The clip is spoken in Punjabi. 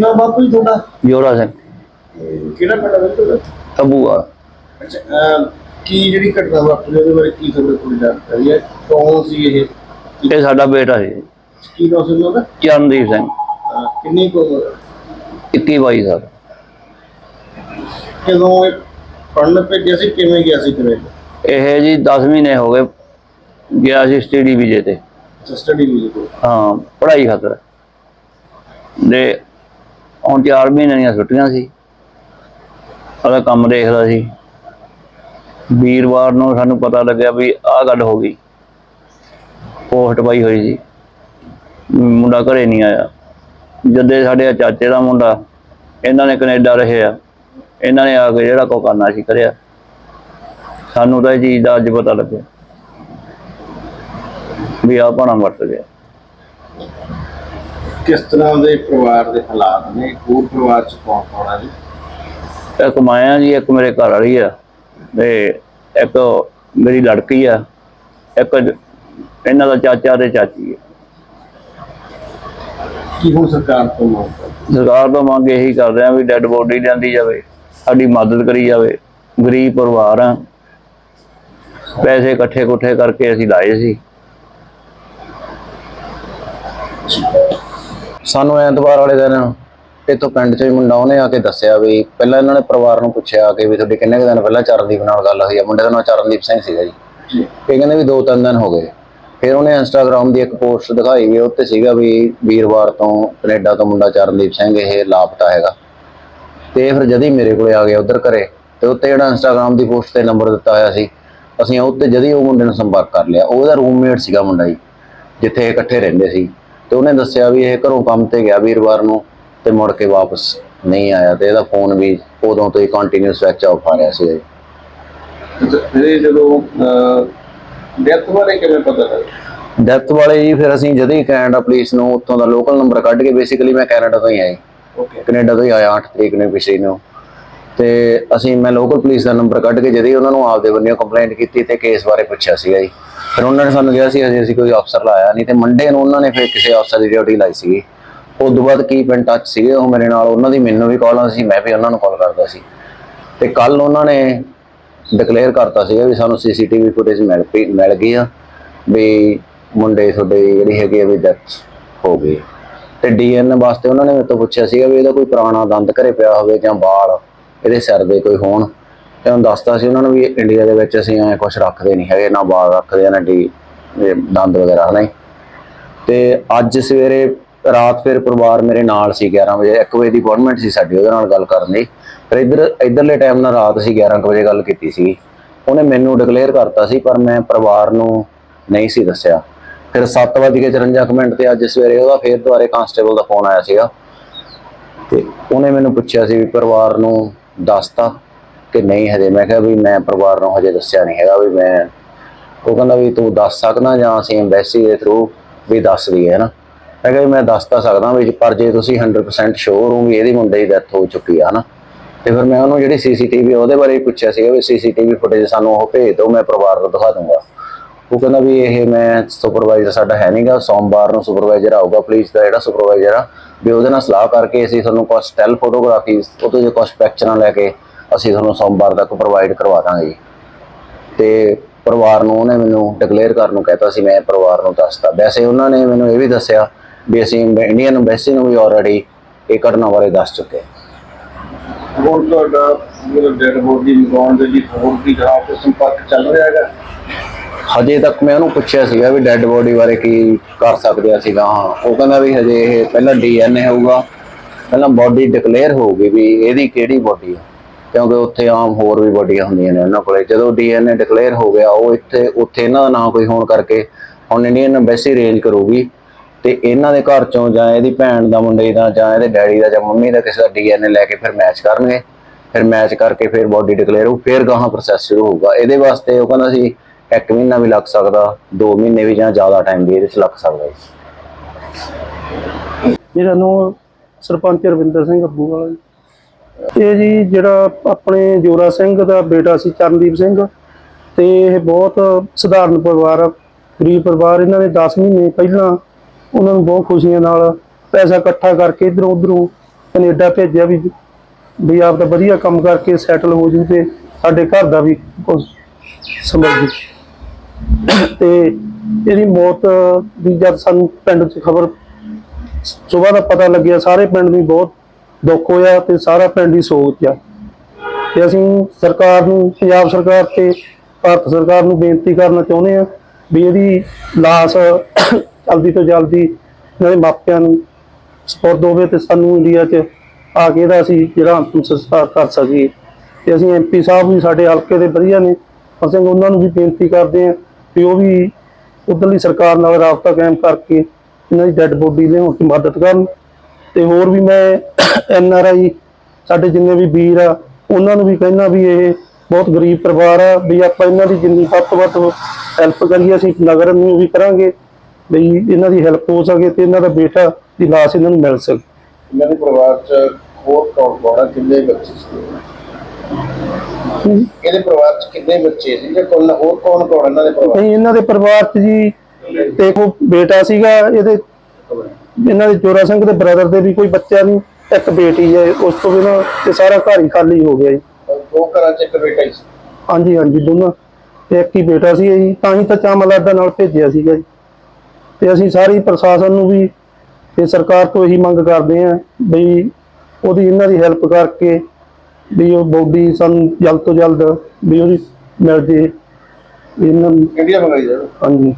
ਨਾ ਬਾਪੂ ਜੀ ਤੁਹਾਡਾ? ਜੋਰਾ ਸਿੰਘ। ਕਿਹੜਾ ਪਿੰਡ ਹੈ ਤੁਹਾਡਾ? ਅਬੂਆ ਅੱਛਾ ਅਹ, ਕੀ ਜਿਹੜੀ ਘਟਨਾ ਵਾਪਰੀ ਉਹਦੇ ਬਾਰੇ ਕੀ ਤੁਹਾਡੇ ਕੋਲ ਜਾਣਕਾਰੀ ਹੈ? ਕੌਣ ਸੀ ਇਹ? ਇਹ ਸਾਡਾ ਬੇਟਾ ਸੀ। ਕੀ ਨਾਮ ਸੀ ਉਹਨਾਂ ਦਾ ਚਰਨਦੀਪ ਸਿੰਘ। ਅਹ, ਕਿੰਨੀ ਕੁ ਉਮਰ? 21 22 ਸਾਲ। ਕਦੋਂ ਇਹ ਪੜਨ ਭੇਜਿਆ ਸੀ? ਕਿਵੇਂ ਗਿਆ ਸੀ ਕਿਵੇਂ ਇਹ ਜੀ 10 ਮਹੀਨੇ ਹੋ ਗਏ। ਗਿਆ ਸੀ ਸਟੱਡੀ ਵੀਜ਼ੇ ਤੇ। ਸਟੱਡੀ ਵੀ ਕੋਲ ਹਾਂ ਪੜ੍ਹਾਈ ਖਾਤਰ। ਦੇ ਹੁਣ 4 ਮਹੀਨੇ ਦੀਆਂ ਛੁੱਟੀਆਂ ਸੀ। ਉਹਦਾ ਕੰਮ ਦੇਖਦਾ ਸੀ। ਵੀਰਵਾਰ ਨੂੰ ਸਾਨੂੰ ਪਤਾ ਲੱਗਿਆ ਵੀ ਆਹ ਗੱਲ ਹੋ ਗਈ। ਪੋਸਟ ਪਾਈ ਹੋਈ ਸੀ। ਮੁੰਡਾ ਘਰੇ ਨਹੀਂ ਆਇਆ। ਜਦੇ ਸਾਡੇ ਚਾਚੇ ਦਾ ਮੁੰਡਾ, ਇਹਨਾਂ ਨੇ ਕੈਨੇਡਾ ਰਹਿਆ ਇਹਨਾਂ ਨੇ ਆ ਕੇ ਜਿਹੜਾ ਕੋ ਕਰਨਾ ਸੀ, ਕਰਿਆ। ਸਾਨੂੰ ਤਾਂ ਇਹ ਚੀਜ਼ ਦਾ ਅੱਜ ਪਤਾ ਲੱਗਿਆ। ਵੀ ਆ ਭਾਣਾ ਵਰਤ ਗਿਆ। ਕਿਸ ਤਰ੍ਹਾਂ ਦੇ ਪਰਿਵਾਰ ਦੇ ਹਾਲਾਤ ਨੇ? ਹੋਰ ਪਰਿਵਾਰ ਚ ਕੌਣ ਕੌਣ ਹੈ ਜੀ? ਇੱਕ ਮਾਇਆ ਜੀ ਇੱਕ ਮੇਰੇ ਘਰ ਵਾਲੀ ਆ ਤੇ ਇੱਕ ਮੇਰੀ ਲੜਕੀ ਆ ਇੱਕ ਇਹਨਾਂ ਦਾ ਚਾਚਾ ਤੇ ਚਾਚੀ ਆ। ਕੀ ਹੁਣ ਸਰਕਾਰ ਤੋਂ ਮੰਗ ਸਰਕਾਰ ਤੋਂ ਮੰਗ ਇਹੀ ਕਰਦੇ ਆ ਵੀ ਡੈੱਡ ਬੋਡੀ ਲਿਆਂਦੀ ਜਾਵੇ ਸਾਡੀ ਮਦਦ ਕਰੀ ਜਾਵੇ ਗਰੀਬ ਪਰਿਵਾਰ ਆ। ਪੈਸੇ ਇਕੱਠੇ ਕੁੱਠੇ ਕਰਕੇ ਅਸੀਂ ਲਾਏ ਸੀ। ਸਾਨੂੰ ਐਤਵਾਰ ਵਾਲੇ ਦਿਨ ਇੱਥੋਂ ਪਿੰਡ ਚੋਂ ਹੀ ਮੁੰਡਾ ਉਹਨੇ ਆ ਕੇ ਦੱਸਿਆ ਵੀ ਪਹਿਲਾਂ ਇਹਨਾਂ ਨੇ ਪਰਿਵਾਰ ਨੂੰ ਪੁੱਛਿਆ ਕਿ ਵੀ ਤੁਹਾਡੀ ਕਿੰਨੇ ਕੁ ਦਿਨ ਪਹਿਲਾਂ ਚਰਨਦੀਪ ਨਾਲ ਗੱਲ ਹੋਈ ਆ? ਮੁੰਡੇ ਦਾ ਨਾਮ ਚਰਨਦੀਪ ਸਿੰਘ ਸੀਗਾ ਜੀ। ਇਹ ਕਹਿੰਦੇ ਵੀ ਦੋ ਤਿੰਨ ਦਿਨ ਹੋ ਗਏ। ਫਿਰ ਉਹਨੇ ਇੰਸਟਾਗ੍ਰam ਦੀ ਇੱਕ ਪੋਸਟ ਦਿਖਾਈ ਵੀ ਉੱਤੇ ਸੀਗਾ ਵੀ ਵੀਰਵਾਰ ਤੋਂ ਕੈਨੇਡਾ ਤੋਂ ਮੁੰਡਾ ਚਰਨਦੀਪ ਸਿੰਘ ਇਹ ਲਾਪਤਾ ਹੈਗਾ। ਤੇ ਫਿਰ ਜਦ ਹੀ ਮੇਰੇ ਕੋਲੇ ਆ ਗਿਆ ਉਧਰ ਘਰੇ ਤੇ ਉੱਤੇ ਜਿਹੜਾ ਇੰਸਟਾਗ੍ਰam ਦੀ ਪੋਸਟ ਤੇ ਨੰਬਰ ਦਿੱਤਾ ਹੋਇਆ ਸੀ ਅਸੀਂ ਉੱਤੇ ਜਦ ਹੀ ਉਹ ਮੁੰਡੇ ਨੂੰ ਸੰਪਰਕ ਕਰ ਲਿਆ। ਉਹਦਾ ਰੂਮਮੇਟ ਸੀਗਾ ਮੁੰਡਾ ਜੀ ਜਿੱਥੇ ਇਕੱਠੇ ਰਹਿੰਦੇ ਸੀ। ਤੇ ਉਹਨੇ ਦੱਸਿਆ ਵੀ ਇਹ ਘਰੋਂ ਕੰਮ ਤੇ ਗਿਆ ਵੀਰਵਾਰ ਨੂੰ ਤੇ ਮੁੜ ਕੇ ਵਾਪਸ ਨਹੀਂ ਆਇਆ ਤੇ ਇਹਦਾ ਫੋਨ ਵੀ ਉਦੋਂ ਤੋਂ ਹੀ ਕੰਟੀਨਿਊ ਸਵਿਚ ਆਫ ਆ ਰਿਹਾ ਸੀ ਜਦੋਂ ਡੈਥ ਬਾਰੇ ਕਿਵੇਂ ਪਤਾ ਲੱਗਾ ਡੈਥ ਵਾਲੇ ਜੀ ਫਿਰ ਅਸੀਂ ਜਦ ਹੀ ਕੈਨੇਡਾ ਪੁਲਿਸ ਨੂੰ ਉੱਥੋਂ ਦਾ ਲੋਕਲ ਨੰਬਰ ਕੱਢ ਕੇ ਬੇਸਿਕਲੀ ਮੈਂ ਕੈਨੇਡਾ ਤੋਂ ਹੀ ਆਇਆ। ਓਕੇ ਕੈਨੇਡਾ ਤੋਂ ਹੀ ਆਇਆ 8 ਤਰੀਕ ਨੂੰ ਪਿਛਲੀ ਨੂੰ। ਤੇ ਅਸੀਂ, ਮੈਂ ਲੋਕਲ ਪੁਲਿਸ ਦਾ ਨੰਬਰ ਕੱਢ ਕੇ ਜਦੇ ਉਹਨਾਂ ਨੂੰ ਆਪਦੇ ਬੰਨਿਓ ਕੰਪਲੇਂਟ ਕੀਤੀ ਤੇ ਕੇਸ ਬਾਰੇ ਪੁੱਛਿਆ ਸੀਗਾ ਜੀ। ਫਿਰ ਉਹਨਾਂ ਨੇ ਸਾਨੂੰ ਕਿਹਾ ਸੀ, ਅਜੇ ਅਸੀਂ ਕੋਈ ਅਫਸਰ ਲਾਇਆ ਨਹੀਂ ਤੇ ਮੰਡੇ ਨੂੰ ਉਹਨਾਂ ਨੇ ਫਿਰ ਕਿਸੇ ਅਫਸਰ ਦੀ ਡਿਊਟੀ ਲਾਈ ਸੀਗੀ। ਉਸ ਤੋਂ ਬਾਅਦ ਕੀ ਪਿੰਡ ਟੱਚ ਸੀਗੇ ਉਹ ਮੇਰੇ ਨਾਲ, ਉਹਨਾਂ ਦੀ ਮੈਨੂੰ ਵੀ ਕਾਲ ਆਉਂਦੀ ਸੀ, ਮੈਂ ਵੀ ਉਹਨਾਂ ਨੂੰ ਕਾਲ ਕਰਦਾ ਸੀ। ਤੇ ਕੱਲ ਉਹਨਾਂ ਨੇ ਡਿਕਲੇਅਰ ਕਰਤਾ ਸੀਗਾ ਵੀ ਸਾਨੂੰ ਸੀਸੀਟੀਵੀ ਫੁਟੇਜ ਮਿਲ ਪਈ, ਮਿਲ ਗਈ ਆ ਵੀ ਮੁੰਡੇ ਤੁਹਾਡੇ ਜਿਹੜੀ ਹੈਗੀ ਆ ਵੀ ਡੈਥ ਹੋ ਗਈ। ਤੇ ਡੀਐਨ ਵਾਸਤੇ ਉਹਨਾਂ ਨੇ ਮੇਰੇ ਤੋਂ ਪੁੱਛਿਆ ਸੀਗਾ ਵੀ ਇਹਦਾ ਕੋਈ ਪੁਰਾਣਾ ਦੰਦ ਘਰੇ ਪਿਆ ਹੋਵੇ ਜਾਂ ਵਾਲ ਇਹਦੇ ਸਿਰ ਦੇ ਕੋਈ ਹੋਣ। ਤੇ ਉਹਨੂੰ ਦੱਸਦਾ ਸੀ ਉਹਨਾਂ ਨੂੰ ਵੀ ਇੰਡੀਆ ਦੇ ਵਿੱਚ ਅਸੀਂ ਐ ਕੁਝ ਰੱਖਦੇ ਨਹੀਂ ਹੈਗੇ, ਨਾ ਵਾਲ ਰੱਖਦੇ ਆ ਨਾ ਡੀ ਦੰਦ ਵਗੈਰਾ ਨਹੀਂ ਤੇ ਅੱਜ ਸਵੇਰੇ ਰਾਤ ਫਿਰ ਪਰਿਵਾਰ ਮੇਰੇ ਨਾਲ ਸੀ 11 ਵਜੇ 1 ਵਜੇ ਦੀ ਅਪਾਇੰਟਮੈਂਟ ਸੀ ਸਾਡੀ, ਉਹਦੇ ਨਾਲ ਗੱਲ ਕਰਨ ਦੀ ਫਿਰ ਇੱਧਰ ਇੱਧਰਲੇ ਟਾਈਮ ਨਾਲ ਰਾਤ ਸੀ 11 ਕੁ ਵਜੇ ਗੱਲ ਕੀਤੀ ਸੀ ਉਹਨੇ ਮੈਨੂੰ ਡਿਕਲੇਅਰ ਕਰਤਾ ਸੀ, ਪਰ ਮੈਂ ਪਰਿਵਾਰ ਨੂੰ ਨਹੀਂ ਸੀ ਦੱਸਿਆ। ਫਿਰ 7:54 ਮਿੰਟ ਤੇ ਅੱਜ ਸਵੇਰੇ ਉਹਦਾ ਫੇਰ ਦੁਬਾਰੇ ਕਾਂਸਟੇਬਲ ਦਾ ਫੋਨ ਆਇਆ ਸੀਗਾ। ਤੇ ਉਹਨੇ ਮੈਨੂੰ ਪੁੱਛਿਆ ਸੀ ਵੀ ਪਰਿਵਾਰ ਨੂੰ ਦੱਸਤਾ ਕਿ ਨਹੀਂ ਹਜੇ। ਮੈਂ ਕਿਹਾ ਵੀ ਮੈਂ ਪਰਿਵਾਰ ਨੂੰ ਹਜੇ ਦੱਸਿਆ ਨਹੀਂ ਹੈਗਾ ਵੀ ਮੈਂ ਉਹ ਕਹਿੰਦਾ ਵੀ ਤੂੰ ਦੱਸ ਸਕਦਾ ਜਾਂ ਅਸੀਂ ਐਮਬੈਸੀ ਦੇ ਥਰੂ ਵੀ ਦੱਸ ਦਈਏ ਹੈ ਨਾ ਮੈਂ ਕਿਹਾ ਵੀ ਮੈਂ ਦੱਸ ਤਾਂ ਸਕਦਾ ਵੀ ਪਰ ਜੇ ਤੁਸੀਂ 100% ਸ਼ੋਰ ਹੋ ਵੀ ਇਹਦੀ ਮੁੰਡੇ ਦੀ ਡੈਥ ਹੋ ਚੁੱਕੀ ਆ, ਹਨਾ? ਤੇ ਫਿਰ ਮੈਂ ਉਹਨੂੰ ਜਿਹੜੀ ਸੀਸੀਟੀਵੀ ਉਹਦੇ ਬਾਰੇ ਪੁੱਛਿਆ ਸੀਗਾ ਵੀ ਸੀਸੀਟੀਵੀ ਫੁਟੇਜ ਸਾਨੂੰ ਉਹ ਭੇਜ ਦਿਓ, ਮੈਂ ਪਰਿਵਾਰ ਨੂੰ ਦਿਖਾ ਦੂੰਗਾ। ਉਹ ਕਹਿੰਦਾ ਵੀ ਇਹ ਮੈਂ ਸੁਪਰਵਾਈਜ਼ਰ ਸਾਡਾ ਹੈ ਨਹੀਂਗਾ ਸੋਮਵਾਰ ਨੂੰ ਸੁਪਰਵਾਈਜ਼ਰ ਆਊਗਾ ਪੁਲਿਸ ਦਾ ਜਿਹੜਾ ਸੁਪਰਵਾਈਜ਼ਰ ਆ ਵੀ ਉਹਦੇ ਨਾਲ ਸਲਾਹ ਕਰਕੇ ਅਸੀਂ ਤੁਹਾਨੂੰ ਕੁਝ ਸਟੈਲ ਫੋਟੋਗ੍ਰਾਫੀ ਉਹ ਤੋਂ ਕੁਝ ਪਿਕਚਰਾਂ ਲੈ ਕੇ ਅਸੀਂ ਤੁਹਾਨੂੰ ਸੋਮਵਾਰ ਤੱਕ ਪ੍ਰੋਵਾਈਡ ਕਰਵਾ ਦਾਂਗੇ ਜੀ। ਤੇ ਪਰਿਵਾਰ ਨੂੰ ਉਹਨੇ ਮੈਨੂੰ ਡਿਕਲੇਅਰ ਕਰਨ ਨੂੰ ਕਹਿਤਾ ਸੀ, ਮੈਂ ਪਰਿਵਾਰ ਨੂੰ ਦੱਸਤਾ। ਵੈਸੇ ਉਹਨਾਂ ਨੇ ਮੈਨੂੰ ਇਹ ਵੀ ਦੱਸਿਆ ਵੀ ਅਸੀਂ ਇੰਡੀਅਨ ਐਮਬੈਸੀ ਨੂੰ ਵੀ ਆਲਰੇਡੀ ਇਹ ਘਟਨਾ ਬਾਰੇ ਦੱਸ ਚੁੱਕੇ ਹੁਣ ਤੁਹਾਡਾ ਜਿਹੜਾ ਡੈਡ ਬੋਡੀ ਮੰਗਾਉਣ ਦੇ ਲਈ ਹੋਰ ਵੀ ਜਗ੍ਹਾ ਸੰਪਰਕ ਚੱਲ ਰਿਹਾ ਹੈਗਾ। ਹਜੇ ਤੱਕ ਮੈਂ ਉਹਨੂੰ ਪੁੱਛਿਆ ਸੀਗਾ ਵੀ ਡੈੱਡ ਬੋਡੀ ਬਾਰੇ ਕੀ ਕਰ ਸਕਦੇ ਆ ਸੀਗਾ ਹਾਂ ਉਹ ਕਹਿੰਦਾ ਵੀ ਹਜੇ ਇਹ ਪਹਿਲਾਂ ਡੀਐਨਏ ਹੋਊਗਾ, ਪਹਿਲਾਂ ਬੋਡੀ ਡਿਕਲੇਅਰ ਹੋਊਗੀ ਵੀ ਇਹਦੀ ਕਿਹੜੀ ਬੋਡੀ ਆ। ਕਿਉਂਕਿ ਉੱਥੇ ਆਮ ਹੋਰ ਵੀ ਬੋਡੀਆਂ ਹੁੰਦੀਆਂ ਨੇ ਉਹਨਾਂ ਕੋਲੇ। ਜਦੋਂ ਡੀਐਨਏ ਡਿਕਲੇਅਰ ਹੋ ਗਿਆ, ਉਹ ਇੱਥੇ, ਉੱਥੇ ਇਹਨਾਂ ਦਾ ਨਾਂ ਕੋਈ ਹੋਣ ਕਰਕੇ ਹੁਣ ਇੰਡੀਅਨ ਐਮਬੈਸੀ ਰੇਂਜ ਕਰੂਗੀ ਤੇ ਇਹਨਾਂ ਦੇ ਘਰ ਚੋਂ ਜਾਂ ਇਹਦੀ ਭੈਣ ਦਾ ਮੁੰਡੇ ਦਾ ਜਾਂ ਇਹਦੇ ਡੈਡੀ ਦਾ ਜਾਂ ਮੰਮੀ ਦਾ ਕਿਸੇ ਦਾ ਡੀਐਨਏ ਲੈ ਕੇ ਫਿਰ ਮੈਚ ਕਰਨਗੇ। ਫਿਰ ਮੈਚ ਕਰਕੇ ਫਿਰ ਬੋਡੀ ਡਿਕਲੇਅਰ ਹੋ ਫਿਰ ਗਾਹਾਂ ਪ੍ਰੋਸੈਸ ਸ਼ੁਰੂ ਹੋਊਗਾ। ਇਹਦੇ ਵਾਸਤੇ ਉਹ ਕਹਿੰਦਾ ਸੀ ਇੱਕ ਮਹੀਨਾ ਵੀ ਲੱਗ ਸਕਦਾ 2 ਮਹੀਨੇ ਵੀ ਜਾਂ ਜ਼ਿਆਦਾ ਟਾਈਮ ਵੀ ਇਹਦੇ 'ਚ ਲੱਗ ਸਕਦਾ ਜੀ। ਮੇਰਾ ਨਾਮ ਸਰਪੰਚ ਰਵਿੰਦਰ ਸਿੰਘ ਅੱਬੂ ਵਾਲਾ ਜੀ। ਇਹ ਜੀ ਜਿਹੜਾ ਆਪਣੇ ਜੋਰਾ ਸਿੰਘ ਦਾ ਬੇਟਾ ਸੀ, ਚਰਨਦੀਪ ਸਿੰਘ, ਤੇ ਇਹ ਬਹੁਤ ਸਧਾਰਨ ਪਰਿਵਾਰ ਆ। ਗਰੀਬ ਪਰਿਵਾਰ, ਇਹਨਾਂ ਨੇ 10 ਮਹੀਨੇ ਪਹਿਲਾਂ ਉਹਨਾਂ ਨੂੰ ਬਹੁਤ ਖੁਸ਼ੀਆਂ ਨਾਲ ਪੈਸਾ ਇਕੱਠਾ ਕਰਕੇ ਇਧਰੋਂ ਉਧਰੋਂ ਕੈਨੇਡਾ ਭੇਜਿਆ ਵੀ ਵੀ ਆਪ ਦਾ ਵਧੀਆ ਕੰਮ ਕਰਕੇ ਸੈਟਲ ਹੋ ਜੂ ਤੇ ਸਾਡੇ ਘਰ ਦਾ ਵੀ ਕੁਝ ਸਮਝ। ਜੂ ਤੇ ਇਹਦੀ ਮੌਤ ਦੀ ਜਦ ਸਾਨੂੰ ਪਿੰਡ 'ਚ ਖਬਰ ਸਵੇਰ ਦਾ ਪਤਾ ਲੱਗਿਆ, ਸਾਰੇ ਪਿੰਡ ਨੂੰ ਬਹੁਤ ਦੁੱਖ ਹੋਇਆ ਤੇ ਸਾਰਾ ਪਿੰਡ ਹੀ ਸੋਚ ਆ ਤੇ ਅਸੀਂ ਸਰਕਾਰ ਨੂੰ, ਪੰਜਾਬ ਸਰਕਾਰ ਤੇ ਭਾਰਤ ਸਰਕਾਰ ਨੂੰ ਬੇਨਤੀ ਕਰਨਾ ਚਾਹੁੰਦੇ ਆ ਵੀ ਇਹਦੀ ਲਾਸ਼ ਜਲਦੀ ਤੋਂ ਜਲਦੀ ਇਹਨਾਂ ਦੇ ਮਾਪਿਆਂ ਨੂੰ ਸਪੁਰਦ ਹੋਵੇ ਤੇ ਸਾਨੂੰ ਇੰਡੀਆ 'ਚ ਆ ਕੇ ਇਹਦਾ ਅਸੀਂ ਜਿਹੜਾ ਅੰਤਮ ਸੰਸਕਾਰ ਕਰ ਸਕੀਏ। ਤੇ ਅਸੀਂ ਐਮਪੀ ਸਾਹਿਬ ਵੀ ਸਾਡੇ ਹਲਕੇ ਦੇ ਵਧੀਆ ਨੇ। ਅਸੀਂ ਉਹਨਾਂ ਨੂੰ ਵੀ ਬੇਨਤੀ ਕਰਦੇ ਆ ਕਿ ਉਹ ਵੀ ਉਧਰਲੀ ਸਰਕਾਰ ਨਾਲ ਰਾਬਤਾ ਕਾਇਮ ਕਰਕੇ ਇਹਨਾਂ ਦੀ ਡੈੱਡ ਬੋਡੀ ਲਿਆਉਣ ਦੀ ਮਦਦ ਕਰਨ। ਤੇ ਹੋਰ ਵੀ ਮੈਂ ਐਨ ਆਰ ਆਈ, ਸਾਡੇ ਜਿੰਨੇ ਵੀ ਵੀਰ ਆ, ਉਹਨਾਂ ਨੂੰ ਵੀ ਕਹਿਣਾ ਵੀ ਇਹ ਬਹੁਤ ਗਰੀਬ ਪਰਿਵਾਰ ਆ, ਵੀ ਆਪਾਂ ਇਹਨਾਂ ਦੀ ਜਿੰਨੀ ਵੱਧ ਤੋਂ ਵੱਧ ਹੈਲਪ ਕਰੀਏ, ਅਸੀਂ ਨਗਰ ਨੂੰ ਵੀ ਕਰਾਂਗੇ, ਵੀ ਇਹਨਾਂ ਦੀ ਹੈਲਪ ਹੋ ਸਕੇ ਤੇ ਇਹਨਾਂ ਦਾ ਬੇਟਾ ਦੀ ਲਾਸ਼ ਇਹਨਾਂ ਨੂੰ ਮਿਲ ਸਕੇ। ਇਹਨਾਂ ਦੇ ਪਰਿਵਾਰ ਚ ਹੋਰ ਕੌਣ ਕੌਣ ਆ? ਕਿੰਨੇ ਬੱਚੇ ਸੀ? ਇਹਦੇ ਪਰਿਵਾਰ ਚ ਕਿੰਨੇ ਬੱਚੇ ਸੀ ਜਾਂ ਕੋਲ ਹੋਰ ਕੌਣ ਕੌਣ ਇਹਨਾਂ ਦੇ ਪਰਿਵਾਰ ਨਹੀਂ ਇਹਨਾਂ ਦੇ ਪਰਿਵਾਰ 'ਚ ਜੀ ਦੇਖੋ ਬੇਟਾ ਸੀਗਾ ਇਹਦੇ ਇਹਨਾਂ ਦੇ ਜੋਰਾ ਸਿੰਘ ਦੇ ਬ੍ਰਦਰ ਦੇ ਵੀ ਕੋਈ ਬੱਚਾ ਨਹੀਂ ਇੱਕ ਬੇਟੀ ਹੈ ਉਸ ਤੋਂ ਬਿਨਾਂ ਤੇ ਸਾਰਾ ਘਰ ਹੀ ਖਾਲੀ ਹੋ ਗਿਆ ਜੀ। ਦੋ ਘਰਾਂ ਚ ਇੱਕ ਬੇਟਾ ਹੀ ਸੀ। ਹਾਂਜੀ ਹਾਂਜੀ ਦੋਨਾਂ ਤੇ ਇੱਕ ਹੀ ਬੇਟਾ ਸੀ ਜੀ ਤਾਂ ਹੀ ਤਾਂ ਚਾਮਲਾਦਾ ਨਾਲ ਭੇਜਿਆ ਸੀਗਾ ਜੀ। ਤੇ ਅਸੀਂ ਸਾਰੀ ਪ੍ਰਸ਼ਾਸਨ ਨੂੰ ਵੀ ਤੇ ਸਰਕਾਰ ਤੋਂ ਇਹੀ ਮੰਗ ਕਰਦੇ ਆਂ ਵੀ ਉਹਦੀ ਇਹਨਾਂ ਦੀ ਹੈਲਪ ਕਰਕੇ ਵੀ ਉਹ ਬੋਡੀ ਸਾਨੂੰ ਜਲਦ ਤੋਂ ਜਲਦ ਵੀ ਉਹਦੀ ਮਿਲ ਜੇ ਇਹਨਾਂ ਨੂੰ ਇੰਡੀਆ ਮੰਗਾਈ ਜਾਵੇ ਹਾਂਜੀ।